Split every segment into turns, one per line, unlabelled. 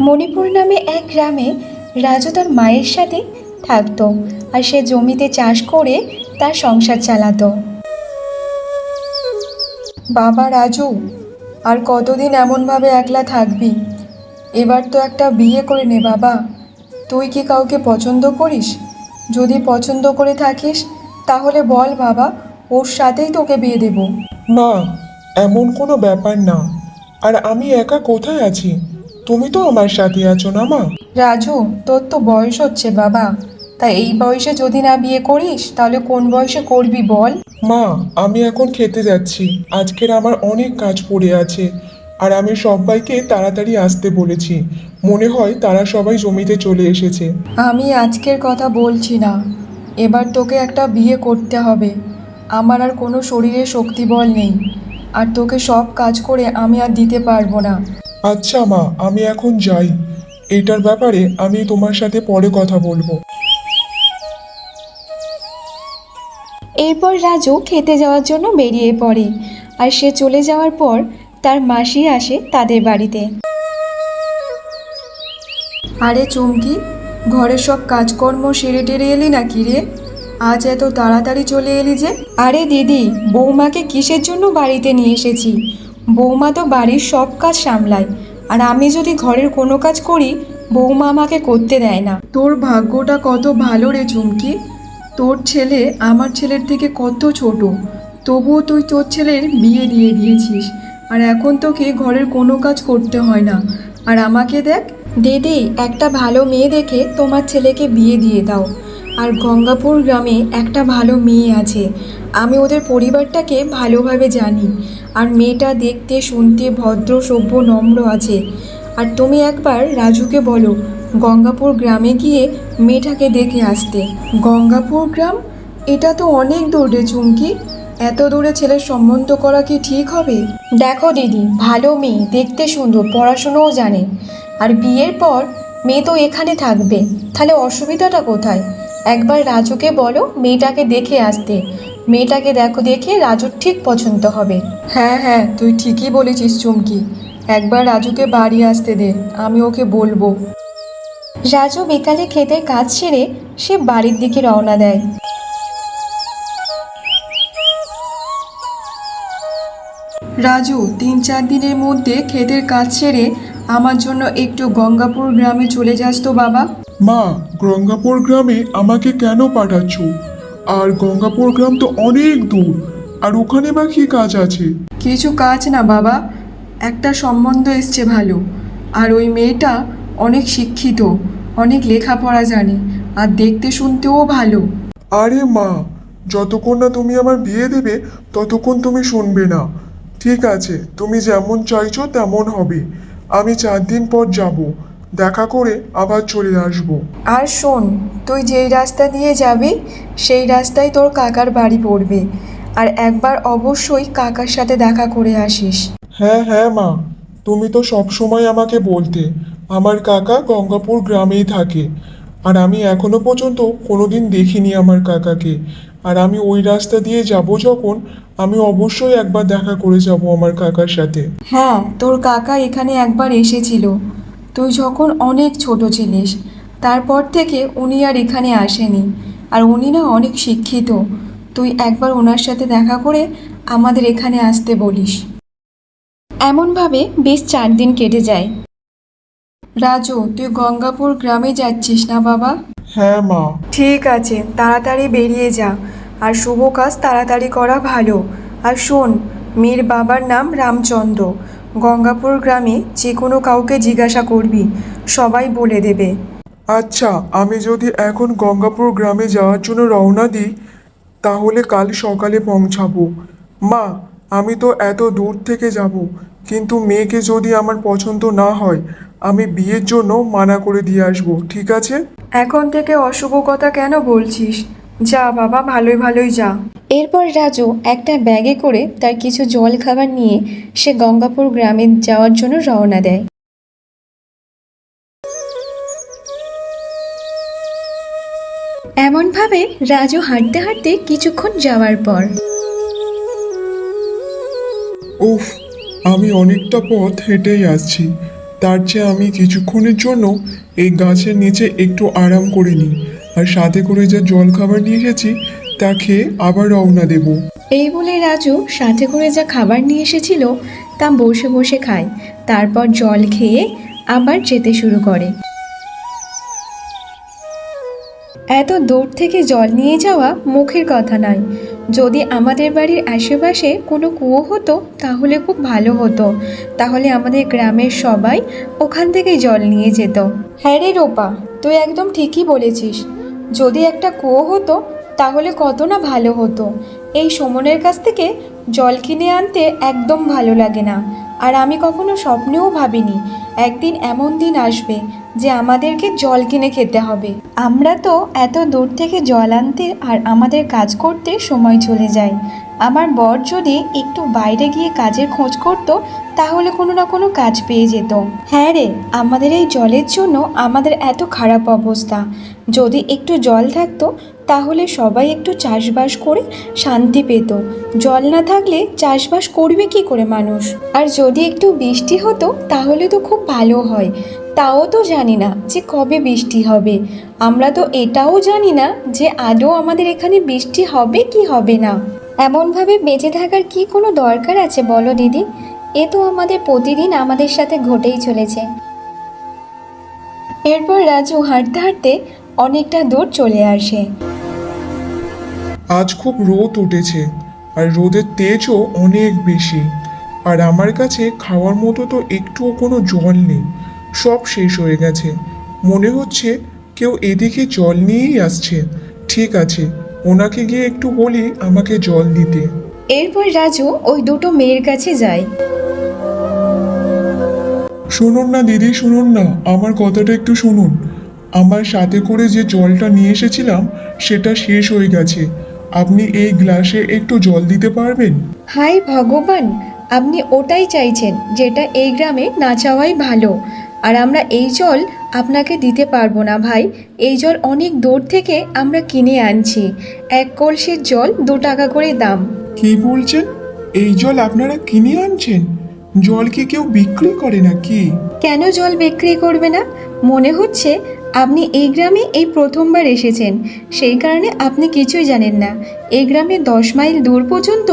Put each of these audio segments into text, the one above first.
মণিপুর নামে এক গ্রামে রাজু তার মায়ের সাথে থাকতো আর সে জমিতে চাষ করে তার সংসার চালাতো। বাবা রাজু, আর কতদিন এমনভাবে একলা থাকবি? এবার তো একটা বিয়ে করে নে বাবা। তুই কি কাউকে পছন্দ করিস? যদি পছন্দ করে থাকিস, তাহলে বল বাবা, ওর সাথেই তোকে বিয়ে দেবো।
মা এমন কোনো ব্যাপার না। আর আমি একা কোথায় আছি? তুমি তো আমার সাথে আছো না মা।
রাজু তোর তো বয়স হচ্ছে বাবা। তা এই বয়সে যদি না বিয়ে করিস তাহলে কোন বয়সে করবি বল?
মা আমি এখন খেতে যাচ্ছি। আজকের আমার অনেক কাজ পড়ে আছে। আর আমি সবাইকে তাড়াতাড়ি আসতে বলেছি। মনে হয় তারা সবাই জমিতে চলে এসেছে।
আমি আজকের কথা বলছি না। এবার তোকে একটা বিয়ে করতে হবে। আমার আর কোনো শরীরে শক্তি বল নেই। আর তোকে সব কাজ করে আমি আর দিতে পারব না।
আচ্ছা মা আমি এখন যাই। এটার ব্যাপারে আমি তোমার সাথে পরে কথা বলব।
এরপর রাজু খেতে যাওয়ার জন্য বেরিয়ে পড়ে আর সে চলে যাওয়ার পর তার মাসি আসে তাদের বাড়িতে। আরে চুমকি ঘরের সব কাজকর্ম সেরে টেরে এলি নাকি রে? আজ এত তাড়াতাড়ি চলে এলি যে। আরে দিদি বৌমাকে কিসের জন্য বাড়িতে নিয়ে এসেছি? বৌমা তো বাড়ির সব কাজ সামলায়। আর আমি যদি ঘরের কোনো কাজ করি বৌমা আমাকে করতে দেয় না। তোর ভাগ্যটা কত ভালো রে চুমকি। তোর ছেলে আমার ছেলের থেকে কত ছোট। তবুও তুই তোর ছেলের বিয়ে দিয়ে দিয়েছিস। আর এখন তোকে ঘরের কোনো কাজ করতে হয় না। আর আমাকে দেখ। দিদি একটা ভালো মেয়ে দেখে তোমার ছেলেকে বিয়ে দিয়ে দাও। আর গঙ্গাপুর গ্রামে একটা ভালো মেয়ে আছে। আমি ওদের পরিবারটাকে ভালোভাবে জানি। আর মেয়েটা দেখতে, শুনতে ভদ্র, সভ্য, নম্র আছে। আর তুমি একবার রাজুকে বলো, গঙ্গাপুর গ্রামে গিয়ে মেয়েটাকে দেখে আসতে। গঙ্গাপুর গ্রাম? এটা তো অনেক দূর, চুমকি। এত দূরে ছেলের সম্বন্ধ করা কি ঠিক হবে? দেখো দিদি, ভালো মেয়ে, দেখতে সুন্দর, পড়াশুনোও জানে। আর বিয়ের পর মেয়ে তো এখানে থাকবে। তাহলে অসুবিধাটা কোথায়? একবার রাজুকে বলো মেয়েটাকে দেখে আসতে। মেয়েটাকে দেখো দেখে রাজুর ঠিক পছন্দ হবে। হ্যাঁ হ্যাঁ তুই ঠিকই বলেছিস চুমকি। একবার রাজুকে বাড়ি আসতে দে, আমি ওকে বলব। রাজু বিকালে ক্ষেতের কাজ সেরে সে বাড়ির দিকে রওনা দেয়। রাজু, তিন চার দিনের মধ্যে ক্ষেতের কাজ সেরে আমার জন্য একটু গঙ্গাপুর গ্রামে চলে যাস তো বাবা।
মা গঙ্গাপুর গ্রামে আমাকে কেন পাঠাচ্ছ? আর গঙ্গাপুর গ্রাম তো অনেক দূর আর ওখানে বা কি কাজ আছে?
কিছু কাজ না বাবা একটা সম্বন্ধ এসছে ভালো। আর ওই মেয়েটা অনেক শিক্ষিত অনেক লেখাপড়া জানে আর দেখতে শুনতেও ভালো।
আরে মা যতক্ষণ না তুমি আমার বিয়ে দেবে ততক্ষণ তুমি শুনবে না। ঠিক আছে তুমি যেমন চাইছো তেমন হবে। আমি চার দিন পর যাব। দেখা করে আবার চলে আসব।
আর শোন তুই যেই রাস্তা দিয়ে যাবি সেই রাস্তায় তোর কাকার বাড়ি পড়বে। আর একবার অবশ্যই কাকার সাথে দেখা করে আসিস।
হ্যাঁ হ্যাঁ মা তুমি তো সব সময় আমাকে বলতে আমার কাকা গঙ্গাপুর গ্রামেই থাকে। আর আমি এখনও পর্যন্ত কোনোদিন দেখিনি আমার কাকাকে। আর আমি ওই রাস্তা দিয়ে যাব যখন আমি অবশ্যই একবার দেখা করে যাব আমার কাকার সাথে।
হ্যাঁ তোর কাকা এখানে একবার এসেছিল। তুই যখন অনেক ছোট ছিলিস তারপর থেকে উনি আর এখানে আসেনি। আর উনি না অনেক শিক্ষিত। তুই একবার ওনার সাথে দেখা করে আমাদের এখানে আসতে বলিস। এমনভাবে বেশ চার দিন কেটে যায়। রাজু তুই গঙ্গাপুর গ্রামে যাচ্ছিস না বাবা?
হ্যাঁ মা।
ঠিক আছে তাড়াতাড়ি বেরিয়ে যা। আর শুভ কাজ তাড়াতাড়ি করা ভালো। আর শোন মেয়ের বাবার নাম রামচন্দ্র। গঙ্গাপুর গ্রামে যে কোনো কাউকে জিজ্ঞাসা করবি সবাই বলে দেবে।
আচ্ছা আমি যদি এখন গঙ্গাপুর গ্রামে যাওয়ার জন্য রওনা দিই তাহলে কাল সকালে পৌঁছাবো। মা আমি তো এত দূর থেকে যাব কিন্তু মেয়েকে যদি আমার পছন্দ না হয় আমি বিয়ের জন্য মানা করে দিয়ে আসব ঠিক আছে?
এখন থেকে অশুভ কথা কেন বলছিস? যা বাবা ভালোই ভালোই যা। এরপর রাজু একটা ব্যাগে করে তার কিছু জল খাবার নিয়ে সে গঙ্গাপুর গ্রামে যাওয়ার জন্য রওনা দেয়। এমনভাবে রাজু হাঁটতে হাঁটতে কিছুক্ষণ যাওয়ার পর।
উফ আমি অনেকটা পথ হেঁটেই আসছি। তার চেয়ে আমি কিছুক্ষণের জন্য এই গাছের নিচে একটু আরাম করে নিই। আর সাথে করে যা জল খাবার নিয়ে এসেছি, তা খেয়ে আবার রওনা দেব।
এই বলে রাজু সাথে করে যা খাবার নিয়ে এসেছিল, তা বসে বসে খায়। তারপর জল খেয়ে আবার যেতে শুরু করে। এত দূর থেকে জল নিয়ে যাওয়া মুখের কথা নয়। যদি আমাদের বাড়ির আশেপাশে কোনো কুয়ো হতো, তাহলে খুব ভালো হতো। তাহলে আমাদের গ্রামের সবাই ওখান থেকে জল নিয়ে যেত। হ্যাঁ রে রোপা, তুই একদম ঠিকই বলেছিস। যদি একটা কুয়ো হতো, তাহলে কত না ভালো হতো। এই সুমনের কাছ থেকে জল কিনে আনতে একদম ভালো লাগে না। আর আমি কখনো স্বপ্নেও ভাবিনি, একদিন এমন দিন আসবে যে আমাদেরকে জল কিনে খেতে হবে। আমরা তো এত দূর থেকে জল আনতে আর আমাদের কাজ করতে সময় চলে যায়। আমার বর যদি একটু বাইরে গিয়ে কাজের খোঁজ করত, তাহলে কোনো না কোনো কাজ পেয়ে যেত। হ্যাঁ রে, আমাদের এই জলের জন্য আমাদের এত খারাপ অবস্থা। যদি একটু জল থাকতো, তাহলে সবাই একটু চাষবাস করে শান্তি পেত। জল না থাকলে চাষবাস করবে কি করে মানুষ? আর যদি একটু বৃষ্টি হতো, তাহলে তো খুব ভালো হয়। তাও তো জানি না যে কবে বৃষ্টি হবে। আমরা তো এটাও জানি না যে আদৌ আমাদের এখানে বৃষ্টি হবে কি হবে না।
এমনভাবে বেঁচে থাকার কি কোনো দরকার আছে বলো দিদি? এ তো আমাদের প্রতিদিন আমাদের সাথে ঘটেই চলেছে।
এরপর রাজু হাঁটতে হাঁটতে অনেকটা দূর চলে আসে।
আজ খুব রোদ উঠেছে আর রোদের তেজও অনেক বেশি। আর আমার কাছে খাওয়ার মতো তো একটুও কোনো জল নেই। সব শেষ হয়ে গেছে। মনে হচ্ছে কেউ এদিকে জল নিয়েই আসছে। ঠিক আছে ওনাকে গিয়ে একটু বলি আমাকে জল দিতে।
এরপর রাজু ওই দুটো মেয়ের কাছে যায়।
শুনুন না দিদি শুনুন না আমার কথাটা একটু শুনুন। আমার সাথে করে যে জলটা নিয়ে এসেছিলাম সেটা শেষ হয়ে গেছে। আপনি এই গ্লাসে একটু জল দিতে পারবেন?
হাই ভগবান আপনি ওটাই চাইছেন যেটা এই গ্রামে না চাওয়াই ভালো। আর আমরা এই জল আপনাকে দিতে পারব না ভাই। এই জল অনেক দূর থেকে আমরা কিনে আনছি। এক কলসির জল দু টাকা করে দাম।
কি বলছেন? এই জল আপনারা কিনে আনছেন? জল কি কেউ বিক্রি করে নাকি?
কেন জল বিক্রি করবে না? মনে হচ্ছে আপনি এই গ্রামে এই প্রথমবার এসেছেন। সেই কারণে আপনি কিছুই জানেন না। এই গ্রামে দশ মাইল দূর পর্যন্ত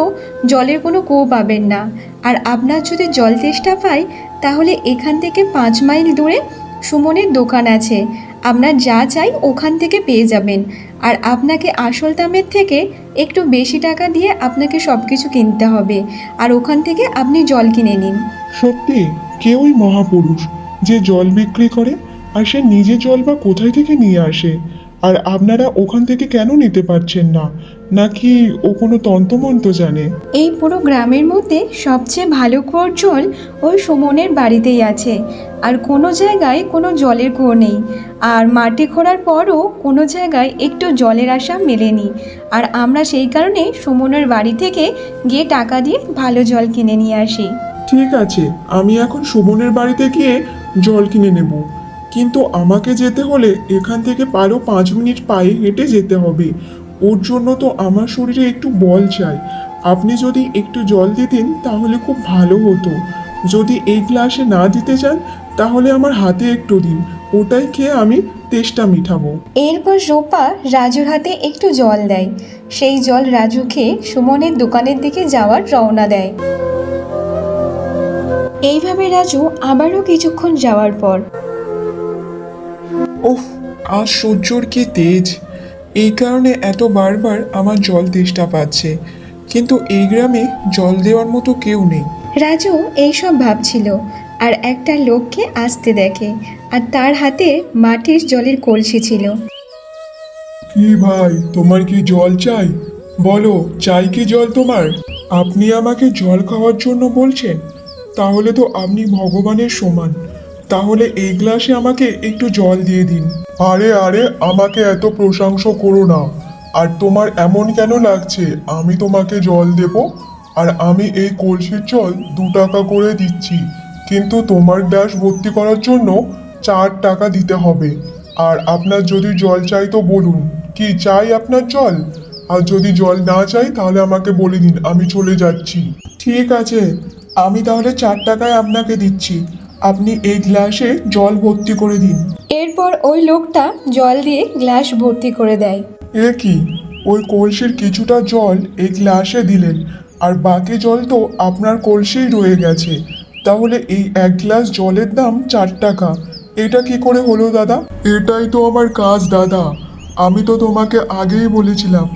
জলের কোনো কুয়ো পাবেন না। আর আপনার যদি জল তেষ্টা পায় তাহলে এখান থেকে পাঁচ মাইল দূরে সুমনের দোকান আছে। আপনার যা চাই ওখান থেকে পেয়ে যাবেন। আর আপনাকে আসল দামের থেকে একটু বেশি টাকা দিয়ে আপনাকে সব কিছু কিনতে হবে। আর ওখান থেকে আপনি জল কিনে নিন।
সত্যি? কেউই মহাপুরুষ যে জল বিক্রি করে আর সে নিজে জল বা কোথায় থেকে নিয়ে আসে? আর আপনারা ওখান থেকে কেন নিতে পারছেন না? নাকি ও কোনো তন্ত্রমন্ত্র জানে?
এই পুরো গ্রামের মধ্যে সবচেয়ে ভালো কুয়োর জল ওই সুমনের বাড়িতেই আছে। আর কোনো জায়গায় কোনো জলের কুয়ো নেই। আর মাটি খোঁড়ার পরও কোনো জায়গায় একটু জলের আশা মেলেনি। আর আমরা সেই কারণে সুমনের বাড়ি থেকে গিয়ে টাকা দিয়ে ভালো জল কিনে নিয়ে আসি।
ঠিক আছে আমি এখন সুমনের বাড়িতে গিয়ে জল কিনে নেব। কিন্তু আমাকে যেতে হলে এখান থেকে পারো পাঁচ মিনিট পায়ে হেঁটে যেতে হবে। ওর জন্য তো আমার শরীরে একটু বল চাই। আপনি যদি একটু জল দিতেন তাহলে খুব ভালো হতো। যদি এই গ্লাসে না দিতে চান তাহলে আমার হাতে একটু দিন। ওটাই খেয়ে আমি তেষ্টা মিঠাবো
এরপর রূপা রাজুর হাতে একটু জল দেয়। সেই জল রাজু খেয়ে সুমনের দোকানের দিকে যাওয়ার রওনা দেয়। এইভাবে রাজু আবারও কিছুক্ষণ যাওয়ার পর।
ওহ আজ সূর্যর কি তেজ। এই কারণে এত বারবার আমার জল তেষ্টা পাচ্ছে। কিন্তু এই গ্রামে জল দেওয়ার মতো কেউ নেই।
রাজু এইসব ভাবছিল আর একটা লোককে আসতে দেখে আর তার হাতে মাটির জলের কলসি ছিল।
কি ভাই তোমার কি জল চাই? বলো চাই কি জল তোমার? আপনি আমাকে জল খাওয়ার জন্য বলছেন তাহলে তো আপনি ভগবানের সমান। তাহলে এই গ্লাসে আমাকে একটু জল দিয়ে দিন। আরে আরে, আমাকে এত প্রশংসা করো না। আর তোমার এমন কেন লাগছে? আমি তোমাকে জল দেব, আর আমি এই কলসির জল দু টাকা করে দিচ্ছি। কিন্তু তোমার গ্লাস ভর্তি করার জন্য চার টাকা দিতে হবে। আর আপনার যদি জল চাই তো বলুন, কি চাই আপনার জল? আর যদি জল না চাই, তাহলে আমাকে বলে দিন, আমি চলে যাচ্ছি। ঠিক আছে, আমি তাহলে চার টাকায় আপনাকে দিচ্ছি। আপনি এই গ্লাসে জল ভর্তি করে দিন।
এরপর ওই লোকটা জল দিয়ে গ্লাস ভর্তি করে দেয়।
এ কি? ওই কলসির কিছুটা জল এই গ্লাসে দিলেন আর বাকি জল তো আপনার কলসিই রয়ে গেছে। তাহলে এই এক গ্লাস জলের দাম চার টাকা। এটা কি করে হলো দাদা? এটাই তো আমার কাজ দাদা। আমি তো তোমাকে আগেই বলেছিলাম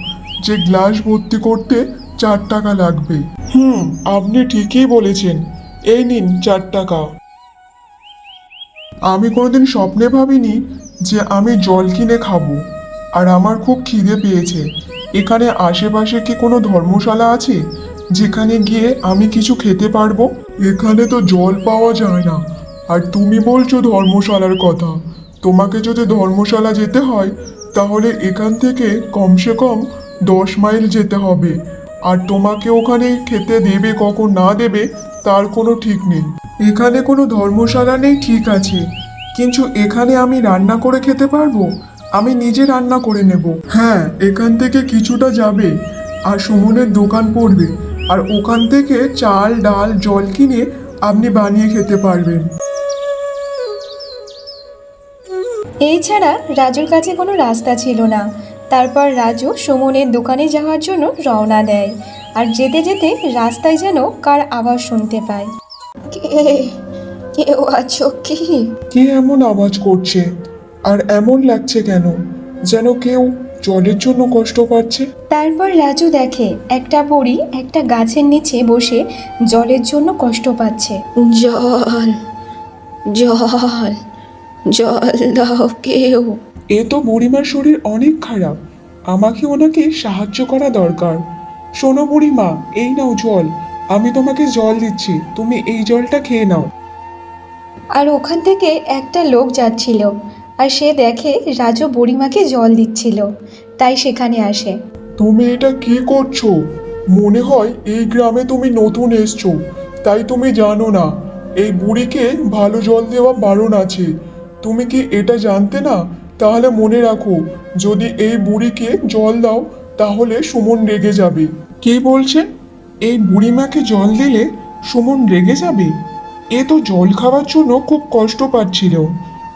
যে গ্লাস ভর্তি করতে চার টাকা লাগবে। হুম আপনি ঠিকই বলেছেন। এই নিন চার টাকা। আমি কোনোদিন স্বপ্নে ভাবিনি যে আমি জল কিনে খাব। আর আমার খুব খিদে পেয়েছে। এখানে আশেপাশে কি কোনো ধর্মশালা আছে, যেখানে গিয়ে আমি কিছু খেতে পারব? এখানে তো জল পাওয়া যায় না। আর তুমি বলছো ধর্মশালার কথা। তোমাকে যদি ধর্মশালা যেতে হয়, তাহলে এখান থেকে কমসে কম দশ মাইল যেতে হবে। আর তোমাকে ওখানে খেতে দেবে কখন না দেবে তার কোনো ঠিক নেই। এখানে কোনো ধর্মশালা নেই, ঠিক আছে। কিন্তু এখানে আমি রান্না করে খেতে পারব? আমি নিজে রান্না করে নেব। হ্যাঁ এখান থেকে কিছুটা যাবে। আর সুমনের দোকান পড়বে। আর ওখান থেকে চাল, ডাল, জল কিনে আপনি বানিয়ে খেতে পারবেন।
এই ছাড়া রাজুর কাছে কোনো রাস্তা ছিল না। তারপর রাজু সুমনের দোকানে যাওয়ার জন্য রওনা দেয়। আর যেতে যেতে রাস্তায় যেন কার আওয়াজ শুনতে পায়। কে? কেউ আছো কি?
কে এমন আওয়াজ করছে? আর এমন লাগছে কেন? যেন কেউ জলের জন্য কষ্ট পাচ্ছে?
তারপর রাজু দেখে একটা পরী একটা গাছের নিচে বসে জলের জন্য কষ্ট পাচ্ছে। জল জল জল দাও কেউ।
এ তো বুড়িমার শরীর অনেক খারাপ। আমাকে ওনাকে সাহায্য করা দরকার। শোনো বুড়িমা এই নাও জল। আমি তোমাকে জল দিচ্ছি তুমি এই জলটা খেয়ে নাও।
আর ওখান থেকে একটা লোক যাচ্ছিল আর সে দেখে রাজু বুড়িমাকে জল দিচ্ছিল তাই সেখানে আসে।
তুমি এটা কি করছ? মনে হয় এই গ্রামে তুমি নতুন এসছো তাই তুমি জানো না এই বুড়িকে ভালো জল দেওয়া বারণ আছে। তুমি কি এটা জানতে না? তাহলে মনে রাখো যদি এই বুড়িকে জল দাও তাহলে সুমন রেগে যাবে। কে বলছেন এই বুড়িমাকে জল দিলে সুমন রেগে যাবে? এ তো জল খাওয়ার জন্য খুব কষ্ট পাচ্ছিল।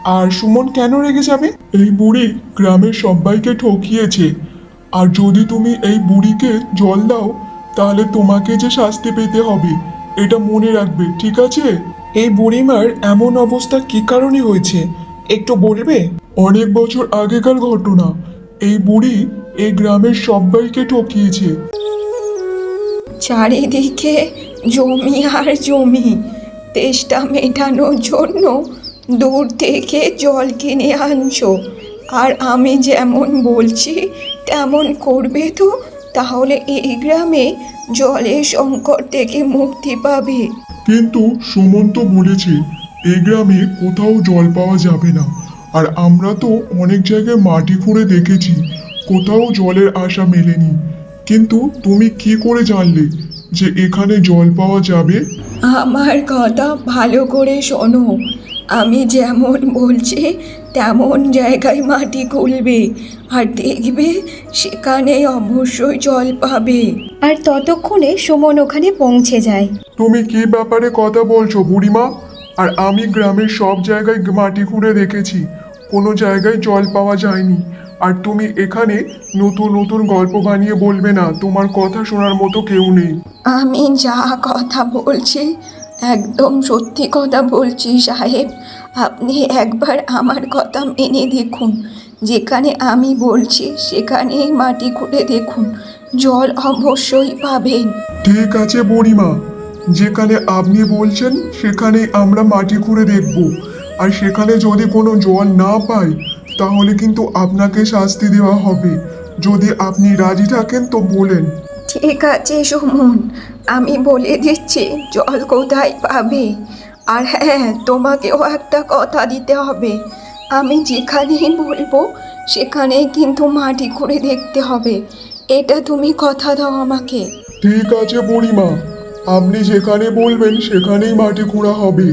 আর সুমন কেন রেগে যাবে? এই বুড়ি গ্রামের সবাইকে ঠকিয়েছে। আর যদি তুমি এই বুড়িকে জল দাও, তাহলে তোমাকে যে শাস্তি পেতে হবে, এটা মনে রাখবে, ঠিক আছে? এই বুড়িমার এমন অবস্থা কি কারণে হয়েছে? একটু বলবে? অনেক বছর আগেকার ঘটনা। এই বুড়ি এই গ্রামের সবাইকে ঠকিয়েছে।
চারিদিকে জমি আর জমি। তেষ্টা মেটানোর জন্য দূর থেকে জল কিনে আনছো। আর আমি যেমন বলছি, তেমন করবে তো? তাহলে এই গ্রামে জলের সংকট থেকে মুক্তি পাবে।
কিন্তু সুমন তো বলেছে, এই গ্রামে কোথাও জল পাওয়া যাবে না। আর আমরা তো অনেক জায়গায় মাটি খুঁড়ে দেখেছি, কোথাও জলের আশা মেলেনি। কিন্তু তুমি কি করে জানলে যে এখানে জল পাওয়া যাবে?
আমার কথা ভালো করে শোনো। আমি যেমন বলছি তেমন জায়গায় মাটি খুলবে আর দেখবে সেখানে অবশ্যই জল পাবে। আর ততক্ষণে সুমন ওখানে পৌঁছে যায়।
তুমি কি ব্যাপারে কথা বলছো বুড়িমা? আর আমি গ্রামের সব জায়গায় মাটি খুঁড়ে দেখেছি। কোনো জায়গায় জল পাওয়া যায়নি। আর তুমি এখানে নতুন নতুন গল্প বানিয়ে বলবে না। তোমার কথা শোনার মতো কেউ নেই।
আমি যা কথা বলছি একদম সত্যি কথা বলছি সাহেব। আপনি একবার আমার কথা মেনে দেখুন। যেখানে আমি বলছি সেখানেই মাটি খুঁড়ে দেখুন। জল অবশ্যই পাবেন।
ঠিক আছে বুড়িমা। যেখানে আপনি বলছেন সেখানে আমরা মাটি খুঁড়ে দেখব। আর সেখানে যদি কোনো জল না পাই তাহলে কিন্তু আপনাকে শাস্তি দেওয়া হবে। যদি আপনি রাজি থাকেন তো বলেন।
ঠিক আছে সুমন। আমি বলে দিচ্ছি জল কোথায় পাবে? আর হ্যাঁ তোমাকেও একটা কথা দিতে হবে। আমি যেখানেই বলব সেখানেই কিন্তু মাটি খুঁড়ে দেখতে হবে। এটা তুমি কথা দাও আমাকে।
ঠিক আছে বুড়িমা। আপনি যেখানে বলবেন সেখানেই মাটি খোঁড়া হবে।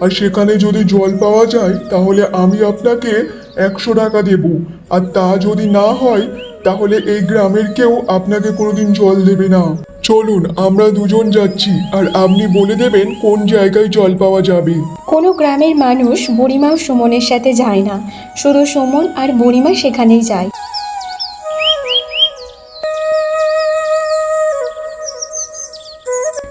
আর সেখানে যদি জল পাওয়া যায় তাহলে আমি আপনাকে একশো টাকা দেব। আর তা যদি না হয়, তাহলে এই গ্রামের কেউ আপনাকে কোনোদিন জল দেবে না। চলুন, আমরা দুজন যাচ্ছি, আর আপনি বলে দেবেন কোন জায়গায় জল পাওয়া যাবে।
কোনো গ্রামের মানুষ বুড়িমা সুমনের সাথে যায় না। শুধু সুমন আর বুড়িমা সেখানেই যায়।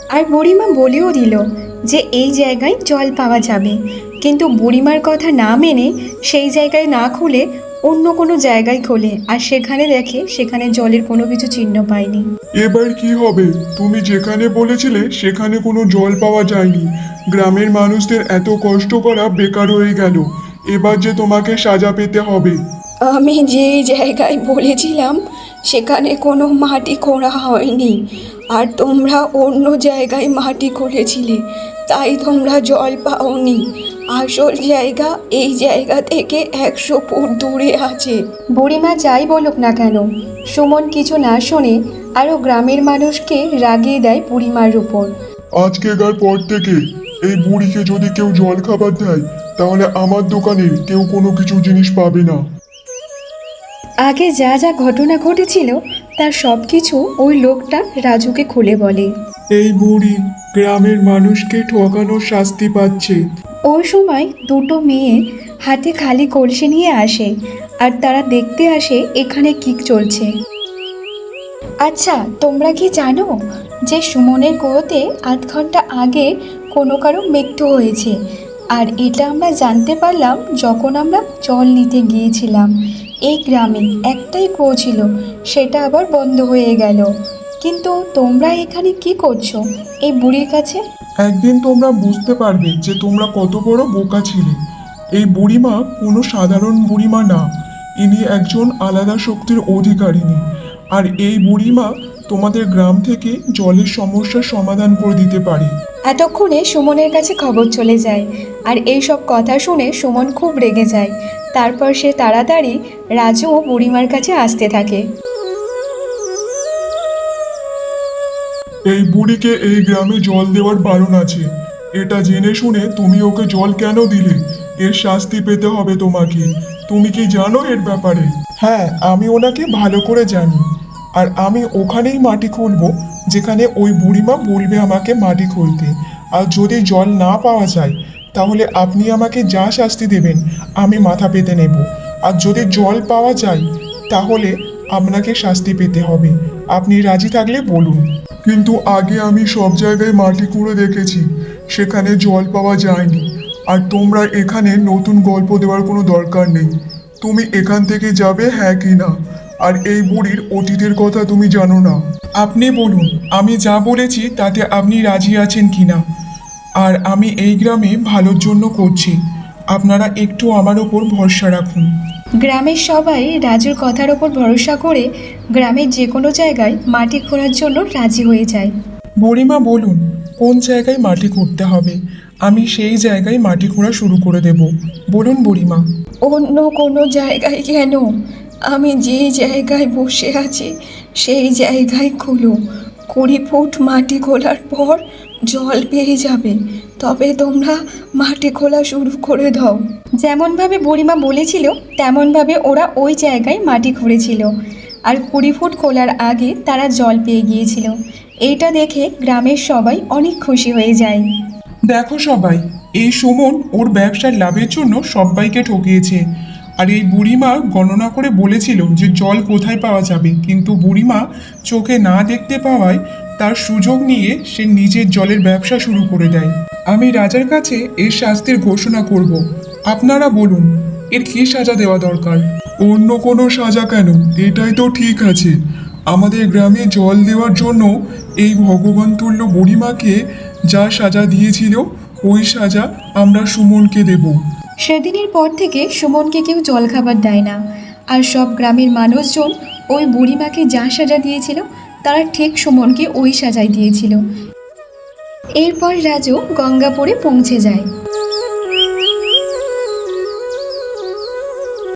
আর বুড়িমা বলেও দিল যে এই জায়গায় জল পাওয়া যাবে। কিন্তু বুড়িমার কথা না মেনে সেই জায়গায় না খুলে অন্য কোনো জায়গায় খোলে আর সেখানে দেখে সেখানে জলের কোনো কিছু চিহ্ন পায়নি।
এবার কি হবে? তুমি যেখানে বলেছিলে সেখানে কোনো জল পাওয়া যায়নি। গ্রামের মানুষদের এত কষ্ট করা বেকার হয়ে গেল। এবার যে তোমাকে সাজা পেতে হবে।
আমি যে জায়গায় বলেছিলাম সেখানে কোনো মাটি খোঁড়া হয়নি। আর তোমরা অন্য জায়গায় মাটি খুঁড়েছিলে তাই তোমরা জল পাওনি। আসল জায়গা এই জায়গা থেকে একশো ফুট দূরে আছে।
বুড়িমা যাই বলুক না কেন সুমন কিছু না শোনে আরও গ্রামের মানুষকে রাগিয়ে দেয় বুড়িমার উপর।
আজকেকার পর থেকে এই বুড়িকে যদি কেউ জল খাবার দেয় তাহলে আমার দোকানের কেউ কোনো কিছু জিনিস পাবে না।
আগে যা যা ঘটনা ঘটেছিল তার সব কিছু ওই লোকটা রাজুকে খুলে বলে।
এই বুড়ি গ্রামের মানুষকে ঠকানোর শাস্তি পাচ্ছে।
ওই সময় দুটো মেয়ে হাতে খালি কলসি নিয়ে আসে আর তারা দেখতে আসে এখানে কি চলছে। আচ্ছা তোমরা কি জানো যে সুমনের কুয়োতে আধ ঘণ্টা আগে কোনো কারও মৃত্যু হয়েছে? আর এটা আমরা জানতে পারলাম যখন আমরা জল নিতে গিয়েছিলাম। এই গ্রামে একটাই কুয়ো ছিল, সেটা আবার বন্ধ হয়ে গেল। কিন্তু তোমরা এখানে কি করছ? এই বুড়ির কাছে?
একদিন তোমরা বুঝতে পারবে যে তোমরা কত বড় বোকা ছিলে। এই বুড়িমা কোনো সাধারণ বুড়িমা না। ইনি একজন আলাদা শক্তির অধিকারিণী। আর এই বুড়িমা তোমাদের গ্রাম থেকে জলের সমস্যার সমাধান করে দিতে পারে।
এতক্ষণে সুমনের কাছে খবর চলে যায়। আর এই সব কথা শুনে সুমন খুব রেগে যায়। তারপর সে তাড়াতাড়ি রাজু ও বুড়িমার কাছে আসতে থাকে।
এই বুড়িকে এই গ্রামে জল দেওয়ার বারণ আছে। এটা জেনে শুনে তুমি ওকে জল কেন দিলে? এর শাস্তি পেতে হবে তোমাকে। তুমি কি জানো এর ব্যাপারে? হ্যাঁ আমি ওনাকে ভালো করে জানি। আর আমি ওখানেই মাটি খুলবো যেখানে ওই বুড়িমা বলবে আমাকে মাটি খুলতে আর যদি জল না পাওয়া যায়, তাহলে আপনি আমাকে যা শাস্তি দেবেন, আমি মাথা পেতে নেব। আর যদি জল পাওয়া যায়, তাহলে আপনাকে শাস্তি পেতে হবে। আপনি রাজি থাকলে বলুন। কিন্তু আগে আমি সব জায়গায় মাটি খুঁড়ে দেখেছি। সেখানে জল পাওয়া যায়নি। আর তোমরা এখানে নতুন গল্প দেওয়ার কোনো দরকার নেই। তুমি এখান থেকে যাবে হ্যাঁ কি না? আর এই বুড়ির অতীতের কথা তুমি জানো না। আপনি বলুন, আমি যা বলেছি তাতে আপনি রাজি আছেন কি না? আর আমি এই গ্রামে ভালোর জন্য করছি। আপনারা একটু আমার ওপর ভরসা রাখুন।
গ্রামের সবাই রাজুর কথার ওপর ভরসা করে গ্রামের যে কোনো জায়গায় মাটি খোঁড়ার জন্য রাজি হয়ে যায়।
বুড়িমা বলুন কোন জায়গায় মাটি খুঁড়তে হবে? আমি সেই জায়গায় মাটি খোঁড়া শুরু করে দেব। বলুন বুড়িমা।
অন্য কোনো জায়গায় কেন? আমি যে জায়গায় বসে আছি সেই জায়গায় খুলো কুড়ি ফুট মাটি খোলার পর জল পেয়ে যাবে। তবে তোমরা মাটি খোলা শুরু করে দাও।
যেমনভাবে বুড়িমা বলেছিল তেমনভাবে ওরা ওই জায়গায় মাটি খুঁড়েছিল। আর কুড়ি ফুট খোলার আগে তারা জল পেয়ে গিয়েছিল। এইটা দেখে গ্রামের সবাই অনেক খুশি হয়ে যায়।
দেখো সবাই এই সুমন ওর ব্যবসার লাভের জন্য সবাইকে ঠকিয়েছে। আর এই বুড়িমা গণনা করে বলেছিল যে জল কোথায় পাওয়া যাবে। কিন্তু বুড়িমা চোখে না দেখতে পাওয়ায় তার সুযোগ নিয়ে সে নিজের জলের ব্যবসা শুরু করে দেয়। আমি রাজার কাছে এর শাস্তির ঘোষণা করব। আপনারা বলুন, এর কী সাজা দেওয়া দরকার? অন্য কোনো সাজা কেন? এটাই তো ঠিক আছে। আমাদের গ্রামে জল দেওয়ার জন্য এই ভগবান তুল্য বুড়িমাকে যা সাজা দিয়েছিল, ওই সাজা আমরা সুমনকে দেব।
সেদিনের পর থেকে সুমনকে কেউ জলখাবার দেয় না। আর সব গ্রামের মানুষজন ওই বুড়িমাকে যা সাজা দিয়েছিল তারা ঠিক সুমনকে ওই সাজাই দিয়েছিল। এরপর রাজু গঙ্গাপুরে পৌঁছে যায়।